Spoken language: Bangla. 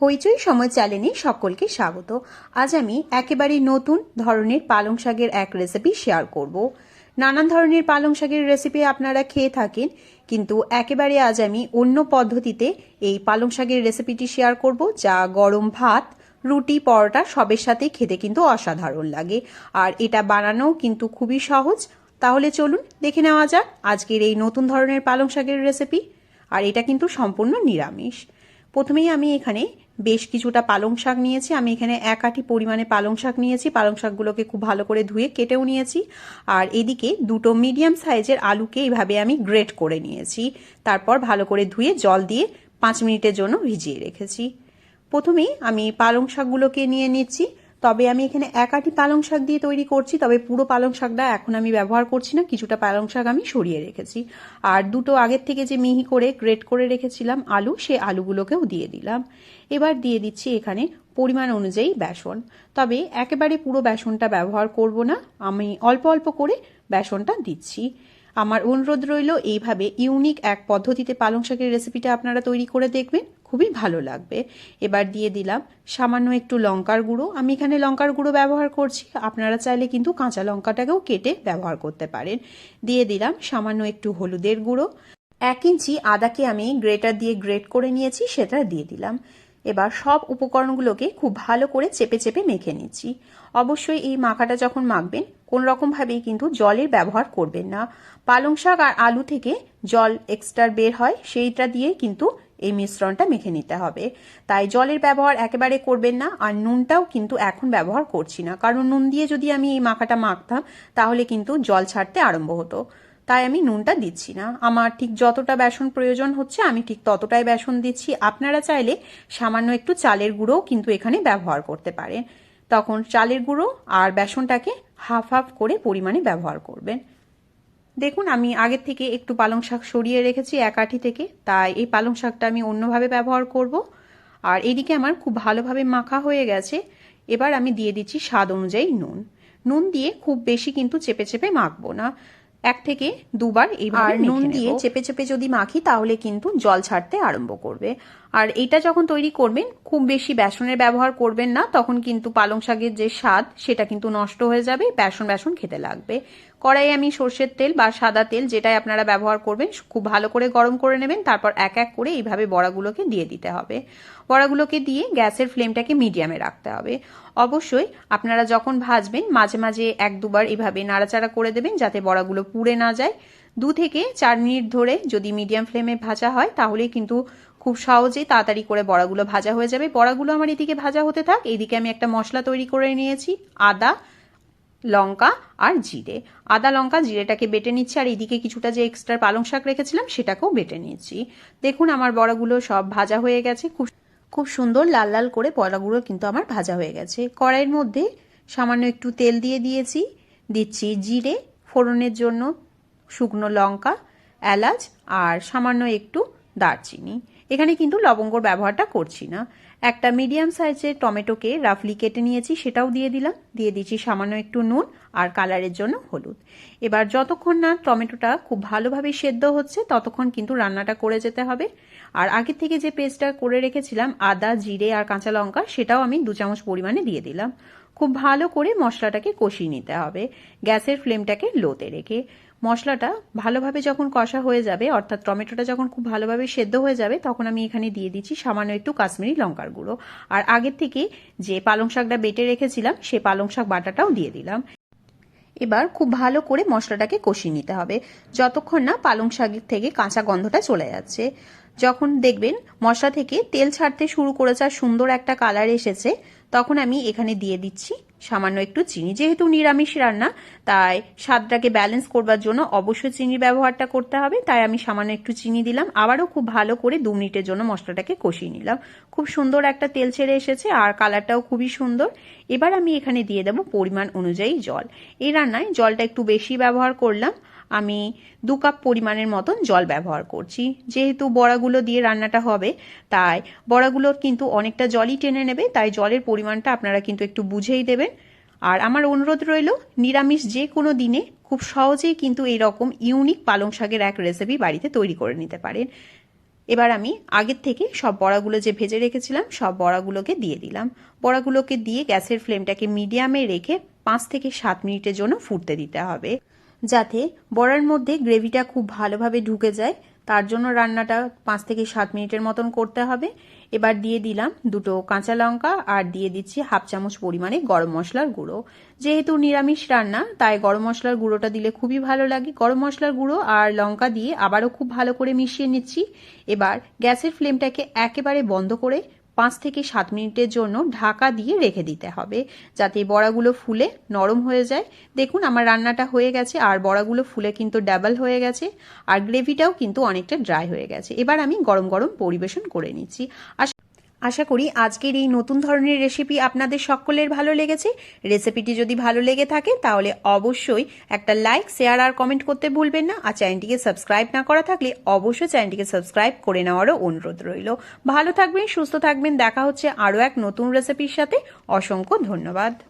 হইচই সময় চ্যানেলে সকলকে স্বাগত। আজ আমি একেবারে নতুন ধরনের পালং শাকের এক রেসিপি শেয়ার করব। নানান ধরনের পালং শাকের রেসিপি আপনারা খেয়ে থাকেন, কিন্তু একেবারে আজ আমি অন্য পদ্ধতিতে এই পালং শাকের রেসিপিটি শেয়ার করব, যা গরম ভাত, রুটি, পরোটা সবের সাথে খেতে কিন্তু অসাধারণ লাগে। আর এটা বানানো কিন্তু খুবই সহজ। তাহলে চলুন দেখে নেওয়া যাক আজকের এই নতুন ধরনের পালং শাকের রেসিপি আর এটা কিন্তু সম্পূর্ণ নিরামিষ। প্রথমেই আমি এখানে বেশ কিছুটা পালং শাক নিয়েছি। আমি এখানে এক আটি পরিমাণে পালং শাক নিয়েছি। পালং শাকগুলোকে খুব ভালো করে ধুয়ে কেটেও নিয়েছি। আর এদিকে দুটো মিডিয়াম সাইজের আলুকে এইভাবে আমি গ্রেট করে নিয়েছি। তারপর ভালো করে ধুয়ে জল দিয়ে পাঁচ মিনিটের জন্য ভিজিয়ে রেখেছি। প্রথমেই আমি পালং শাকগুলোকে নিয়ে নিচ্ছি। তবে আমি এখানে এক আটি পালং শাক দিয়ে তৈরি করছি, তবে পুরো পালং শাকটা এখন আমি ব্যবহার করছি না, কিছুটা পালং শাক আমি সরিয়ে রেখেছি। আর দুটো আগের থেকে যে মিহি করে গ্রেট করে রেখেছিলাম আলু, সে আলুগুলোকেও দিয়ে দিলাম। এবার দিয়ে দিচ্ছি এখানে পরিমাণ অনুযায়ী বেসন। তবে একেবারে পুরো বেসনটা ব্যবহার করব না, আমি অল্প অল্প করে বেসনটা দিচ্ছি। আমার অনুরোধ রইল এইভাবে ইউনিক এক পদ্ধতিতে পালং শাকের রেসিপিটা আপনারা তৈরি করে দেখবেন। খুবই ভালো লাগবে। এবার দিয়ে দিলাম সামান্য একটু লঙ্কার গুঁড়ো। আমি এখানে লঙ্কার গুঁড়ো ব্যবহার করছি। আপনারা চাইলে কিন্তু কাঁচা লঙ্কাটাকেও কেটে ব্যবহার করতে পারেন। দিয়ে দিলাম সামান্য একটু হলুদের গুঁড়ো। এক ইঞ্চি আদাকে আমি গ্রেটার দিয়ে গ্রেট করে নিয়েছি, সেটা দিয়ে দিলাম। এবার সব উপকরণগুলোকে খুব ভালো করে চেপে চেপে মেখে নিচ্ছি। অবশ্যই এই মাখাটা যখন মাখবেন কোন রকমভাবেই কিন্তু জলের ব্যবহার করবেন না। পালং শাক আর আলু থেকে জল এক্সট্রা বের হয়, সেইটা দিয়ে কিন্তু এই মিশ্রণটা মেখে নিতে হবে। তাই জলের ব্যবহার একেবারে করবেন না, আর নুনটাও কিন্তু এখন ব্যবহার করছি না। কারণ নুন দিয়ে যদি আমি এই মাখাটা মাখতাম, তাহলে কিন্তু জল ছাড়তে আরম্ভ হতো। তাই আমি নুনটা দিচ্ছি না। আমার ঠিক যতটা বেসন প্রয়োজন হচ্ছে, আমি ঠিক ততটাই বেসন দিচ্ছি। আপনারা চাইলে সামান্য একটু চালের গুঁড়োও কিন্তু এখানে ব্যবহার করতে পারেন। তখন চালের গুঁড়ো আর বেসনটাকে হাফ হাফ করে পরিমাণে ব্যবহার করবেন। দেখুন আমি আগের থেকে একটু পালং শাক সরিয়ে রেখেছি এক আঠি থেকে। তাই এই পালং শাকটা আমি অন্যভাবে ব্যবহার করব। আর এদিকে আমার খুব ভালোভাবে মাখা হয়ে গেছে। এবার আমি দিয়ে দিচ্ছি স্বাদ অনুযায়ী নুন। নুন দিয়ে খুব বেশি কিন্তু চেপে চেপে মাখবো না। এক থেকে দুবার এইভাবে নুন দিয়ে চেপে চেপে যদি মাখি তাহলে কিন্তু জল ছাড়তে আরম্ভ করবে। আর এটা যখন তৈরি করবেন, খুব বেশি বেসনের ব্যবহার করবেন না, তখন কিন্তু পালং শাকের যে স্বাদ, সেটা কিন্তু নষ্ট হয়ে যাবে, বেসন বেসন খেতে লাগবে। কড়াই আমি সর্ষের তেল বা সাদা তেল যেটাই আপনারা ব্যবহার করবেন, খুব ভালো করে গরম করে নেবেন, তারপর এক এক করে এইভাবে বড়াগুলোকে দিয়ে দিতে হবে। বড়াগুলোকে দিয়ে গ্যাসের ফ্লেমটাকে মিডিয়ামে রাখতে হবে। অবশ্যই আপনারা যখন ভাজবেন, মাঝে মাঝে এক দুবার এভাবে নাড়াচাড়া করে দেবেন যাতে বড়াগুলো পুড়ে না যায়। দু থেকে চার মিনিট ধরে যদি মিডিয়াম ফ্লেমে ভাজা হয় তাহলে কিন্তু খুব সহজেই তাড়াতাড়ি করে বড়াগুলো ভাজা হয়ে যাবে। বড়াগুলো আমার এদিকে ভাজা হতে থাক। এদিকে আমি একটা মশলা তৈরি করে নিয়েছি। আদা, লঙ্কা আর জিরে। আদা, লঙ্কা, জিরেটাকে বেটে নিচ্ছি। আর এদিকে কিছুটা যে এক্সট্রা পালং শাক রেখেছিলাম, সেটাকেও বেটে নিচ্ছি দেখুন, আমার বড়াগুলো সব ভাজা হয়ে গেছে। খুব খুব সুন্দর লাল লাল করে বড়াগুলো কিন্তু আমার ভাজা হয়ে গেছে। কড়াইয়ের মধ্যে সামান্য একটু তেল দিয়ে দিয়েছি। দিচ্ছি জিরে, ফোড়নের জন্য শুকনো লঙ্কা, এলাচ আর সামান্য একটু দারচিনি। এখানে কিন্তু লবঙ্গর ব্যবহারটা করছি না। একটা মিডিয়াম সাইজের টমেটোকে রাফলি কেটে নিয়েছি, সেটাও দিয়ে দিলাম। দিয়ে দিচ্ছি সামান্য একটু নুন আর কালারের জন্য হলুদ। এবার যতক্ষণ না টমেটোটা খুব ভালোভাবে সেদ্ধ হচ্ছে, ততক্ষণ কিন্তু রান্নাটা করে যেতে হবে। আর আগে থেকে যে পেস্টটা করে রেখেছিলাম, আদা, জিরে আর কাঁচা লঙ্কা, সেটাও আমি দু চামচ পরিমাণে দিয়ে দিলাম। খুব ভালো করে মশলাটাকে কষিয়ে নিতে হবে। গ্যাসের ফ্লেমটাকে লোতে রেখে মশলাটা ভালোভাবে যখন কষা হয়ে যাবে, অর্থাৎ টমেটোটা যখন খুব ভালোভাবে সেদ্ধ হয়ে যাবে, তখন আমি এখানে দিয়ে দিচ্ছি সামান্য একটু কাশ্মীরি লঙ্কার গুঁড়ো। আর আগের থেকে যে পালং শাকটা বেটে রেখেছিলাম, সে পালং শাক বাটাটাও দিয়ে দিলাম। এবার খুব ভালো করে মশলাটাকে কষিয়ে নিতে হবে। যতক্ষণ না পালং শাকের থেকে কাঁচা গন্ধটা চলে যাচ্ছে। যখন দেখবেন মশলা থেকে তেল ছাড়তে শুরু করেছে আর সুন্দর একটা কালার এসেছে তখন আমি এখানে দিয়ে দিচ্ছি সামান্য একটু চিনি। যেহেতু নিরামিষ রান্না, তাই স্বাদটাকে ব্যালেন্স করবার জন্য অবশ্যই চিনির ব্যবহারটা করতে হবে। তাই আমি সামান্য একটু চিনি দিলাম। আবারও খুব ভালো করে দু মিনিটের জন্য মশলাটাকে কষিয়ে নিলাম। খুব সুন্দর একটা তেল ছেড়ে এসেছে আর কালারটাও খুবই সুন্দর। এবার আমি এখানে দিয়ে দেবো পরিমাণ অনুযায়ী জল। এই রান্নায় জলটা একটু বেশি ব্যবহার করলাম। আমি দু কাপ পরিমাণের মতন জল ব্যবহার করছি। যেহেতু বড়াগুলো দিয়ে রান্নাটা হবে, তাই বড়াগুলোর কিন্তু অনেকটা জলই টেনে নেবে, তাই জলের পরিমাণটা আপনারা কিন্তু একটু বুঝেই দেবেন। আর আমার অনুরোধ রইল, নিরামিষ যে কোনো দিনে খুব সহজেই কিন্তু এই রকম ইউনিক পালং শাকের এক রেসিপি বাড়িতে তৈরি করে নিতে পারেন। এবার আমি আগের থেকে সব বড়াগুলো যে ভেজে রেখেছিলাম, সব বড়াগুলোকে দিয়ে দিলাম। বড়াগুলোকে দিয়ে গ্যাসের ফ্লেমটাকে মিডিয়ামে রেখে পাঁচ থেকে সাত মিনিটের জন্য ফুটতে দিতে হবে। যাতে বড়ার মধ্যে গ্রেভিটা খুব ভালোভাবে ঢুকে যায়। তার জন্য রান্নাটা পাঁচ থেকে সাত মিনিটের মতন করতে হবে। এবার দিয়ে দিলাম দুটো কাঁচা লঙ্কা আর দিয়ে দিচ্ছি হাফ চামচ পরিমাণে গরম মশলার গুঁড়ো। যেহেতু নিরামিষ রান্না, তাই গরম মশলার গুঁড়োটা দিলে খুবই ভালো লাগে। গরম মশলার গুঁড়ো আর লঙ্কা দিয়ে আবারও খুব ভালো করে মিশিয়ে নিচ্ছি। এবার গ্যাসের ফ্লেমটাকে একেবারে বন্ধ করে পাঁচ থেকে সাত মিনিটের জন্য ঢাকা দিয়ে রেখে দিতে হবে, যাতে বড়াগুলো ফুলে নরম হয়ে যায়। দেখুন, আমার রান্নাটা হয়ে গেছে, আর বড়াগুলো ফুলে কিন্তু ডাবল হয়ে গেছে, আর গ্রেভিটাও কিন্তু অনেকটা ড্রাই হয়ে গেছে। এবার আমি গরম গরম পরিবেশন করে নিচ্ছি। আশা আশা করি আজকের এই নতুন ধরনের রেসিপি আপনাদের সকলের ভালো লেগেছে। রেসিপিটি যদি ভালো লেগে থাকে, তাহলে অবশ্যই একটা লাইক শেয়ার আর কমেন্ট করতে ভুলবেন না। আর চ্যানেলটিকে সাবস্ক্রাইব না করা থাকলে অবশ্যই চ্যানেলটিকে সাবস্ক্রাইব করে নেওয়ারও অনুরোধ রইল। ভালো থাকবেন, সুস্থ থাকবেন। দেখা হচ্ছে আরও এক নতুন রেসিপির সাথে। অসংখ্য ধন্যবাদ।